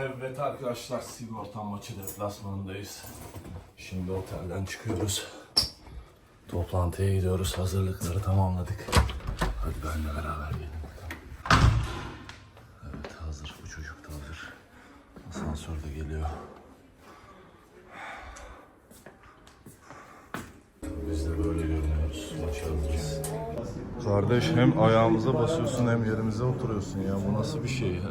Evet arkadaşlar sigorta maçı deplasmanındayız. Şimdi otelden çıkıyoruz. Toplantıya gidiyoruz. Hazırlıkları tamamladık. Hadi benimle beraber gelin. Evet hazır. Bu çocuk da hazır. Asansör de geliyor. Biz de böyle görünüyoruz. Maça hazırız. Kardeş hem ayağımıza basıyorsun hem yerimize oturuyorsun ya. Bu nasıl bir şey ya?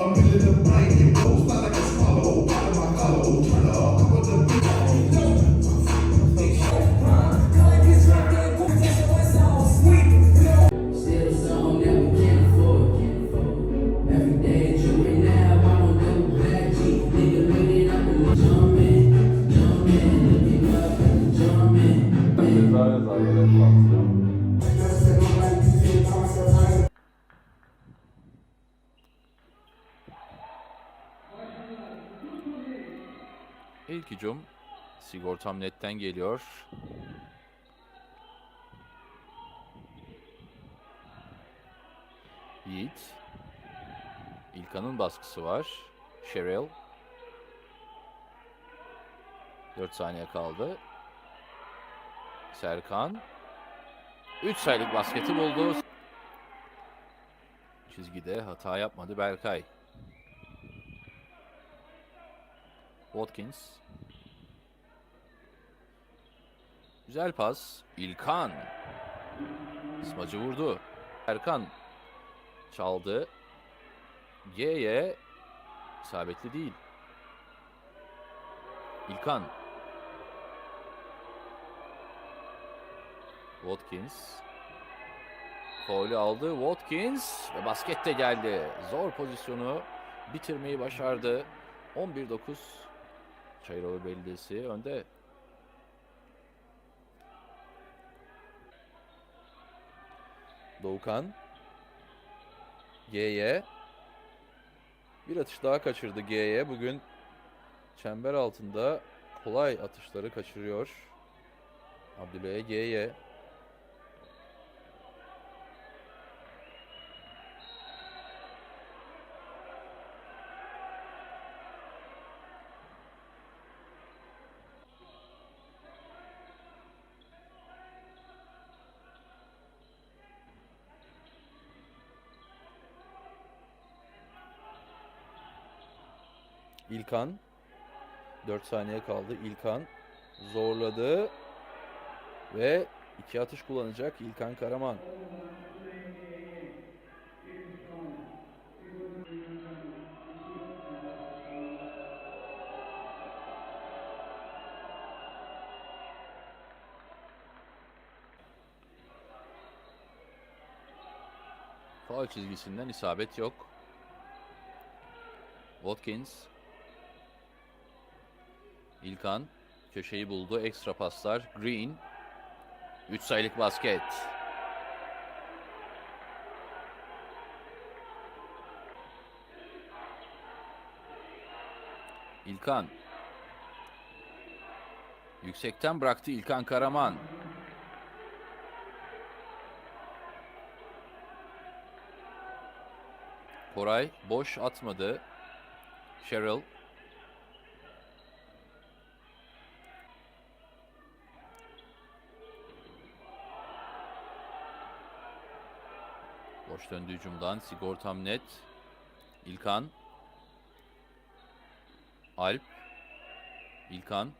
until it died. He goes back. İlk hücum Sigortam netten geliyor. Yiğit. İlkan'ın baskısı var. Cheryl. 4 saniye kaldı. Serkan. 3 sayılık basketi buldu. Çizgide hata yapmadı Berkay. Watkins. Güzel pas. İlkan. Smacı vurdu. Erkan çaldı. G'ye isabetli değil. İlkan. Watkins. Faulü aldı. Watkins ve basket de geldi. Zor pozisyonu bitirmeyi başardı. 11-9 Çayırova Belediyesi önde. Doğukan. G'ye. Bir atış daha kaçırdı G'ye. Bugün çember altında kolay atışları kaçırıyor. Abdülaya G'ye. İlkan. 4 saniye kaldı. İlkan zorladı. Ve iki atış kullanacak İlkan Karaman. Faul çizgisinden isabet yok. Watkins. İlkan köşeyi buldu. Ekstra paslar. Green. 3 sayılık basket. İlkan. Yüksekten bıraktı İlkan Karaman. Koray boş atmadı. Cheryl. Boş döndü hücumdan. Sigortam net. İlkan. Alp. İlkan.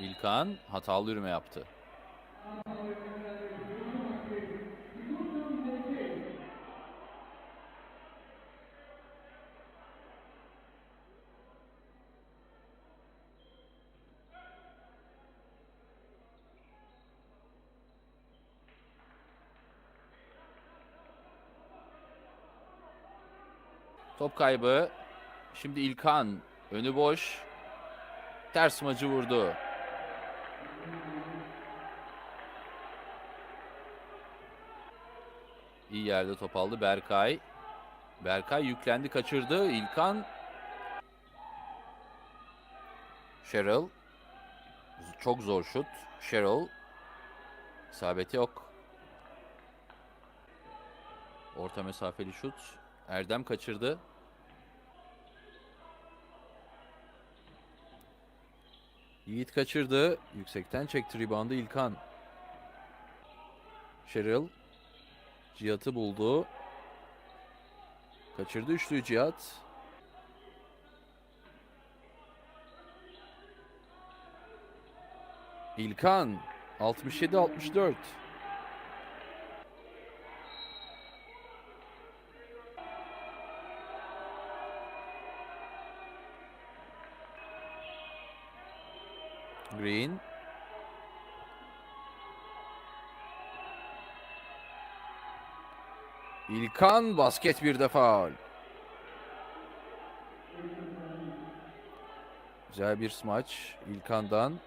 İlkan hatalı yürüme yaptı. Top kaybı. Şimdi İlkan önü boş. Ters macı vurdu. İyi yerde top aldı Berkay. Berkay yüklendi kaçırdı. İlkan. Cheryl. Çok zor şut. Cheryl. İsabeti yok. Orta mesafeli şut. Erdem kaçırdı. Yiğit kaçırdı. Yüksekten çekti reboundu İlkan. Cheryl. Cihat'ı buldu. Kaçırdı üçlüyü Cihat. İlkan 67-64. Green. İlkan basket bir de faul. Güzel bir smaç İlkan'dan.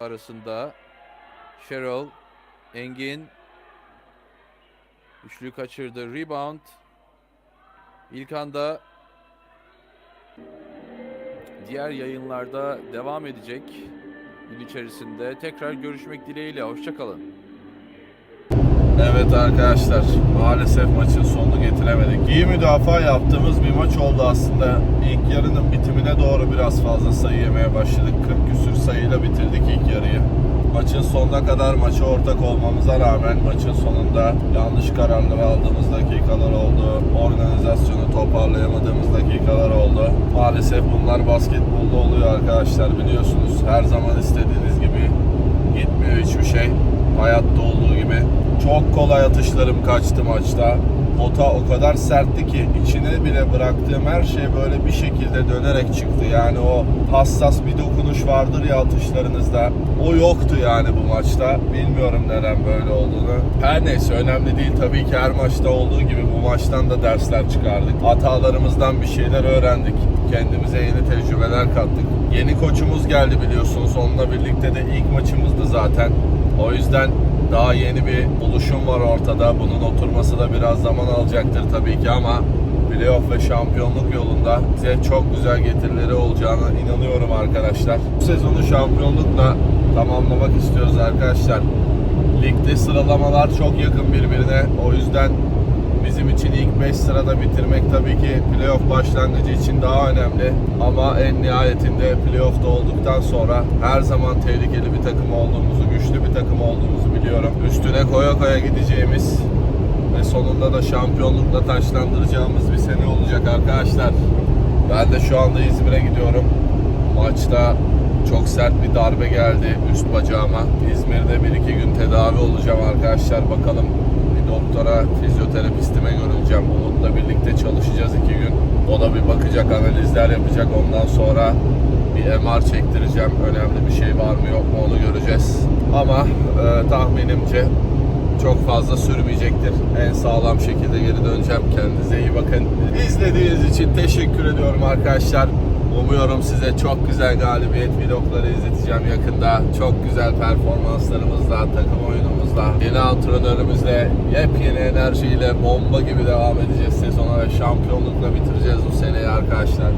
Arasında Cheryl, Engin Üçlü kaçırdı. Rebound. İlkan da diğer yayınlarda devam edecek. Gün içerisinde tekrar görüşmek dileğiyle. Hoşçakalın. Evet arkadaşlar maalesef maçın sonunu getiremedik. İyi müdafaa yaptığımız bir maç oldu aslında. İlk yarının bitimine doğru biraz fazla sayı yemeye başladık. 40 küsür sayıyla bitirdik ilk yarıyı. Maçın sonuna kadar maça ortak olmamıza rağmen maçın sonunda yanlış kararlar aldığımız dakikalar oldu. Organizasyonu toparlayamadığımız dakikalar oldu. Maalesef bunlar basketbolda oluyor arkadaşlar biliyorsunuz. Her zaman istediğiniz gibi gitmiyor hiçbir şey. Hayatta olduğu gibi. Çok kolay atışlarım kaçtı maçta. Pota o kadar sertti ki içine bile bıraktığım her şey böyle bir şekilde dönerek çıktı. Yani o hassas bir dokunuş vardır ya atışlarınızda. O yoktu yani bu maçta. Bilmiyorum neden böyle olduğunu. Her neyse önemli değil. Tabii ki her maçta olduğu gibi bu maçtan da dersler çıkardık. Hatalarımızdan bir şeyler öğrendik. Kendimize yeni tecrübeler kattık. Yeni koçumuz geldi biliyorsunuz. Onunla birlikte de ilk maçımızdı zaten. O yüzden daha yeni bir oluşum var ortada. Bunun oturması da biraz zaman alacaktır tabii ki ama playoff ve şampiyonluk yolunda bize çok güzel getirileri olacağına inanıyorum arkadaşlar. Bu sezonu şampiyonlukla tamamlamak istiyoruz arkadaşlar. Ligde sıralamalar çok yakın birbirine. O yüzden bizim için ilk 5 sırada bitirmek tabii ki playoff başlangıcı için daha önemli. Ama en nihayetinde playoff'ta olduktan sonra her zaman tehlikeli bir takım olduğumuzu, güçlü bir takım olduğumuzu biliyorum. Üstüne koya koya gideceğimiz ve sonunda da şampiyonlukla taşlandıracağımız bir sene olacak arkadaşlar. Ben de şu anda İzmir'e gidiyorum. Maçta çok sert bir darbe geldi üst bacağıma. İzmir'de bir iki gün tedavi olacağım arkadaşlar. Bakalım bir doktora, fizyoterapistime görüneceğim. Umut'la birlikte çalışacağız iki gün. O da bir bakacak, analizler yapacak. Ondan sonra bir MR çektireceğim. Önemli bir şey var mı yok mu onu göreceğiz. Ama e, tahminimce çok fazla sürmeyecektir. En sağlam şekilde geri döneceğim. Kendinize iyi bakın. İzlediğiniz için teşekkür ediyorum arkadaşlar. Umuyorum size çok güzel galibiyet vlogları izleteceğim yakında. Çok güzel performanslarımızla, takım oyunumuzla, yeni antrenörümüzle, yepyeni enerjiyle bomba gibi devam edeceğiz sezona ve şampiyonlukla bitireceğiz bu seneyi arkadaşlar.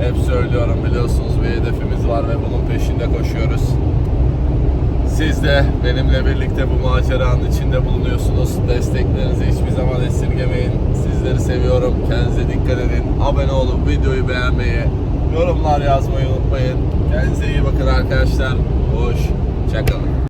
Hep söylüyorum biliyorsunuz bir hedefimiz var ve bunun peşinde koşuyoruz. Siz de benimle birlikte bu maceranın içinde bulunuyorsunuz. Desteklerinizi hiçbir zaman esirgemeyin. Sizleri seviyorum. Kendinize dikkat edin. Abone olup videoyu beğenmeyi, yorumlar yazmayı unutmayın. Kendinize iyi bakın arkadaşlar. Hoşçakalın.